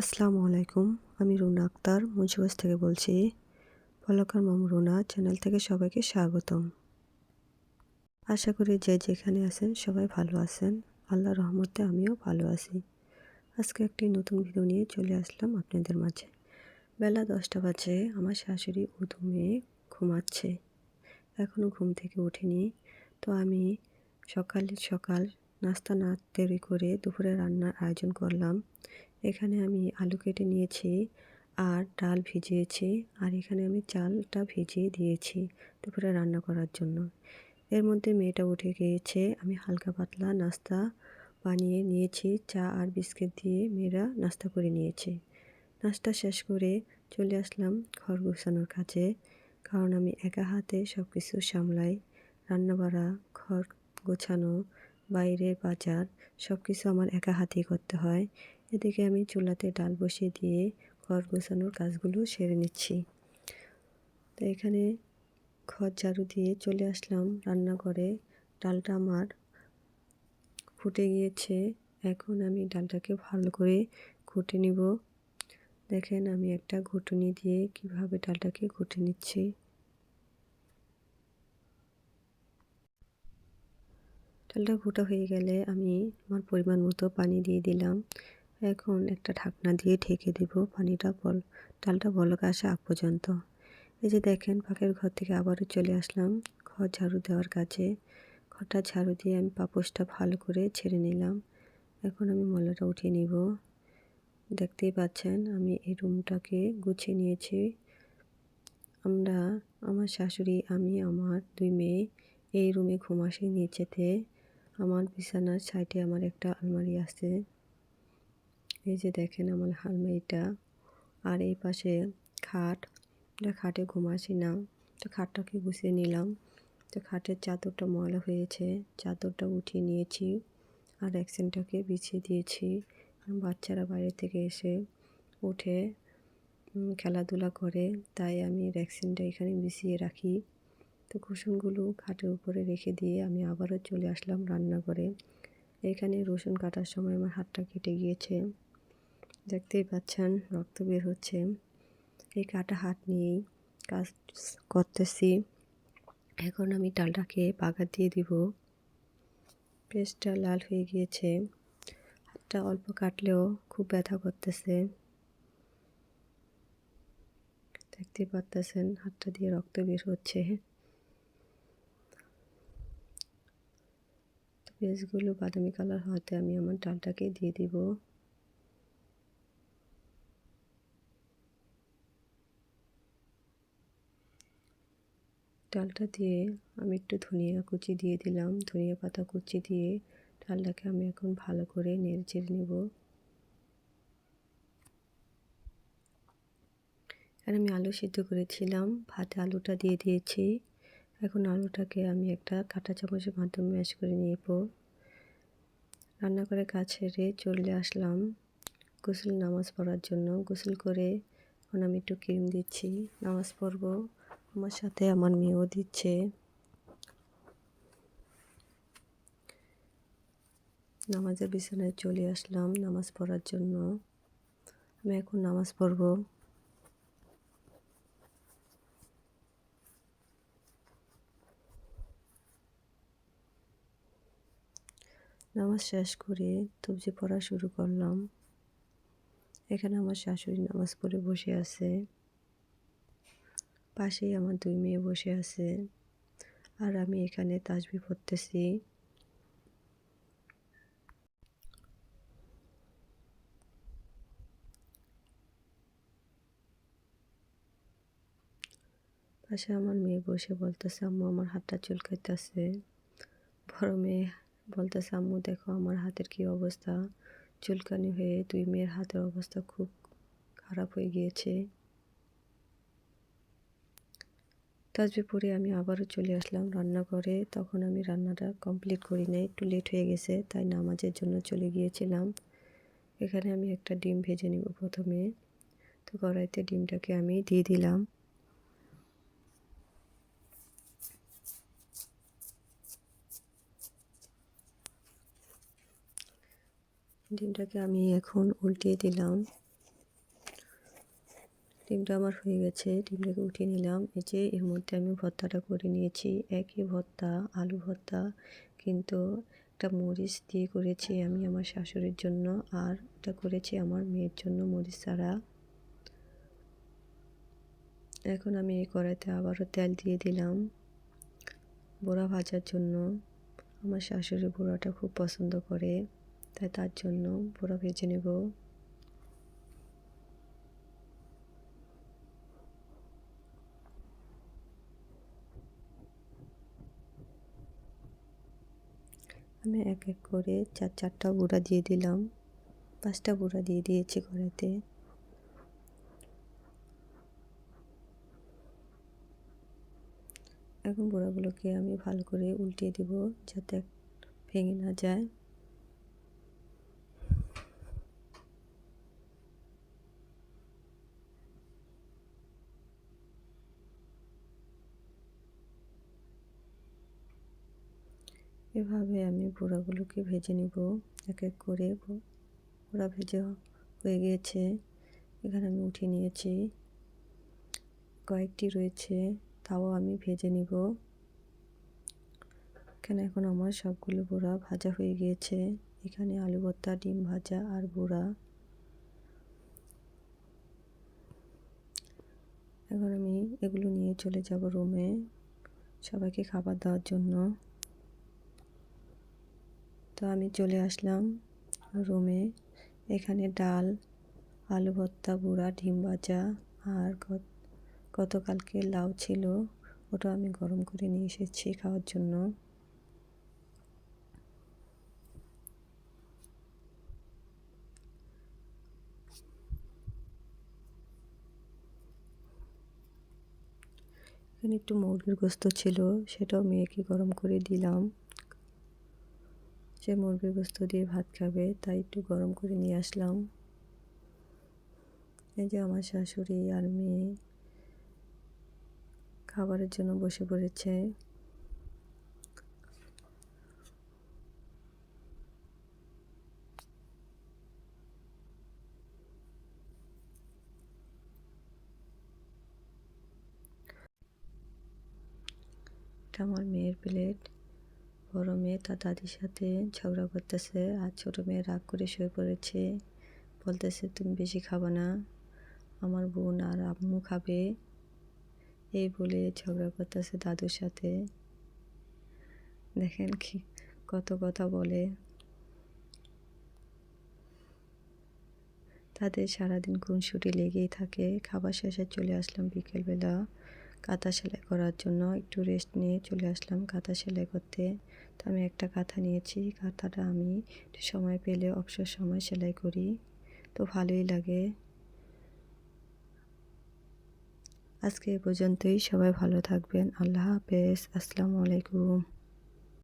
আসসালামু আলাইকুম, আমি রুনা আক্তার, মুন্সিগঞ্জ থেকে বলছি। পলকার মাম রুনা, চ্যানেল থেকে সবাইকে স্বাগতম। আশা করি যে যেখানে আছেন সবাই ভালো আছেন। আল্লাহ রহমতে আমিও ভালো আছি। আজকে একটি নতুন ভিডিও নিয়ে চলে আসলাম আপনাদের মাঝে। বেলা দশটা বাজে, আমার শাশুড়ি উধু মেয়ে ঘুমাচ্ছে। এখনও ঘুম থেকে উঠিনি তো আমি সকালে সকাল নাস্তা না তৈরি করে দুপুরে রান্নার আয়োজন করলাম। এখানে আমি আলু কেটে নিয়েছি, আর ডাল ভিজিয়েছি, আর এখানে আমি চালটা ভিজিয়ে দিয়েছি দুপুরে রান্না করার জন্য। এর মধ্যে মেয়েটা উঠে গিয়েছে, আমি হালকা পাতলা নাস্তা বানিয়ে নিয়েছি, চা আর বিস্কিট দিয়ে মেয়েরা নাস্তা করে নিয়েছে। নাস্তা শেষ করে চলে আসলাম ঘর গোছানোর কাজে, কারণ আমি একা হাতে সব কিছু সামলাই রান্না বাড়া ঘর গোছানো, বাইরের বাজার সব কিছু আমার একা হাতেই করতে হয়। এদিকে আমি চুলাতে ডাল বসিয়ে দিয়ে ঘর গোছানোর কাজগুলো সেরে নিচ্ছি। তো এখানে ঘর ঝাড়ু দিয়ে চলে আসলাম রান্নাঘরে। ডালটা আমার ফুটে গিয়েছে। এখন আমি ডালটাকে ভালো করে ঘুটে নিব। দেখেন আমি একটা ঘুটুনি দিয়ে কীভাবে ডালটাকে ঘুটে নিচ্ছি। ডালটা ঘুটা হয়ে গেলে আমি আমার পরিমাণ মতো পানি দিয়ে দিলাম। এখন একটা ঢাকনা দিয়ে ঢেকে দেব পানিটা বল, ডালটা বলক আসে আগ পর্যন্ত। এই যে দেখেন পাখের ঘর থেকে আবারও চলে আসলাম ঘর ঝাড়ু দেওয়ার কাছে ঘরটা ঝাড়ু দিয়ে আমি পাপোশটা ভালো করে ছেড়ে নিলাম। এখন আমি ময়লাটা উঠিয়ে নিব। দেখতেই পাচ্ছেন, আমি এই রুমটাকে গুছিয়ে নিয়েছি। আমরা, আমার শাশুড়ি, আমি, আমার দুই মেয়ে এই রুমে ঘুমাসি নিচেতে আমার বিছানার সাইডে আমার একটা আলমারি আছে। এই যে দেখেন আমার আলমারিটা আর এই পাশে খাট। এটা খাটে ঘুমাসি না। তো খাটটাকে গুছিয়ে নিলাম। তো খাটের চাদরটা ময়লা হয়েছে। চাদরটা উঠিয়ে নিয়েছি। আর অ্যাকসেন্টটাকে বিছিয়ে দিয়েছি। বাচ্চারা বাইরে থেকে এসে উঠে খেলাধুলা করে। তাই আমি ভ্যাকসিনটা এখানে বিছিয়ে রাখি। তো কুসুমগুলো খাটের উপরে রেখে দিয়ে আমি আবারও চলে আসলাম রান্নাঘরে। এখানে রসুন কাটার সময় আমার হাতটা কেটে গিয়েছে। দেখতেই পাচ্ছেন, রক্ত বের হচ্ছে। এই কাটা হাত নিয়েই কাজ করতেছি। এখন আমি ডালটাকে বাগার দিয়ে দিব। পেস্টটা লাল হয়ে গিয়েছে। হাতটা অল্প কাটলেও খুব ব্যথা করতেছে। দেখতে পারতেছেন হাতটা দিয়ে রক্ত বের হচ্ছে। পেস্টগুলো বাদামি কালার হওয়াতে আমি আমার ডালটাকে দিয়ে দিব। ডালটা দিয়ে আমি একটু ধনিয়া কুচি দিয়ে দিলাম। ধনিয়া পাতা কুচি দিয়ে ডালটাকে আমি এখন ভালো করে নেড়ে চেড়ে নেব। এখানে আমি আলু সিদ্ধ করেছিলাম, ভাতে আলুটা দিয়ে দিয়েছি। এখন আলুটাকে আমি একটা কাঁটা চামচের মাধ্যমে ম্যাশ করে নেব। রান্না করে কাজ ছেড়ে চলে আসলাম গোসল নামাজ পড়ার জন্য। গোসল করে এখন আমি একটু ক্রিম দিচ্ছি। নামাজ পড়ব। আমার সাথে আমার মেয়েও দিচ্ছে। নামাজের বিছানায় চলে আসলাম নামাজ পড়ার জন্য। আমি এখন নামাজ পড়ব। নামাজ শেষ করে তবজি পড়া শুরু করলাম। এখানে আমার শাশুড়ি নামাজ পড়ে বসে আছে। পাশেই আমার দুই মেয়ে বসে আছে। আর আমি এখানে তাজবি পড়তেছি। পাশে আমার মেয়ে বসে বলতেছে, আম্মু, আমার হাতটা চুলকাইতেছে। বড় মেয়ে বলতেছে, আম্মু, দেখো আমার হাতের কি অবস্থা। চুলকানি হয়ে দুই মেয়ের হাতের অবস্থা খুব খারাপ হয়ে গিয়েছে। তাজবি পরে আমি আবারও চলে আসলাম রান্নাঘরে। তখন আমি রান্নাটা কমপ্লিট করি নাই, একটু লেট হয়ে গেছে, তাই নামাজের জন্য চলে গিয়েছিলাম। এখানে আমি একটা ডিম ভেজে নিব প্রথমে। তো কড়াইতে ডিমটাকে আমি দিয়ে দিলাম। ডিমটাকে আমি এখন উল্টিয়ে দিলাম। ডিমটা আমার হয়ে গেছে। ডিমটাকে উঠিয়ে নিলাম। এই যে এর মধ্যে আমি ভর্তাটা করে নিয়েছি। একই ভর্তা, আলু ভর্তা, কিন্তু একটা মরিচ দিয়ে করেছি আমি আমার শাশুড়ির জন্য আর এটা করেছি আমার মেয়ের জন্য মরিচ ছাড়া। এখন আমি এই কড়াইতে আবারও তেল দিয়ে দিলাম বড়া ভাজার জন্য। আমার শাশুড়ি বড়াটা খুব পছন্দ করে, তাই তার জন্য বড়া ভেজে নেব। আমি এক এক করে চার চারটা বুড়া দিয়ে দিলাম। পাঁচটা বুড়া দিয়ে দিয়েছি কড়াইতে। এখন বুড়াগুলোকে আমি ভালো করে উল্টিয়ে দেব যাতে ভেঙে না যায়। এভাবে আমি পোড়াগুলোকে ভেজে নিব, এক এক করে। পোড়া ভেজে হয়ে গিয়েছে। এখানে আমি উঠিয়ে নিয়েছি। কয়েকটি রয়েছে, তাও আমি ভেজে নিব। এখানে এখন আমার সবগুলো বোড়া ভাজা হয়ে গিয়েছে। এখানে আলু ভর্তা, ডিম ভাজা আর বোড়া। এখন আমি এগুলো নিয়ে চলে যাব রুমে সবাইকে খাবার দেওয়ার জন্য। তো আমি চলে আসলাম রুমে এখানে ডাল, আলু ভর্তা, বুড়া, ডিম ভাজা আর গতকালকে লাউ ছিল, ওটা আমি গরম করে নিয়ে এসেছি খাওয়ার জন্য। এখানে একটু মুরগির গোস্ত ছিল, সেটাও মেয়েকে গরম করে দিলাম। সে মুরগির গোস্ত দিয়ে ভাত খাবে, তাই একটু গরম করে নিয়ে আসলাম। এই যে আমার শাশুড়ি আর মেয়ে খাবারের জন্য বসে পড়েছে। আমার মেয়ের প্লেট। বড় মেয়ে তার দাদির সাথে ঝগড়া করতেছে আর ছোটো মেয়ে রাগ করে শুয়ে পড়েছে। বলতেছে, তুমি বেশি খাব না, আমার বোন আর আম্মু খাবে। এই বলে ঝগড়া করতেছে দাদুর সাথে। দেখেন কি, কত কথা বলে। তাদের সারাদিন খুনসুটি লেগেই থাকে। খাবার শেষে চলে আসলাম বিকেলবেলা। কাঁথা সেলাই করার জন্য একটু রেস্ট নিয়ে চলে আসলাম কাঁথা সেলাই করতে। তো আমি একটা কাঁথা নিয়েছি, কাঁথাটা আমি একটু সময় পেলে অবসর সময় সেলাই করি। তো ভালোই লাগে। আজকে এ পর্যন্তই, সবাই ভালো থাকবেন। আল্লাহ হাফেজ, আসসালামু আলাইকুম।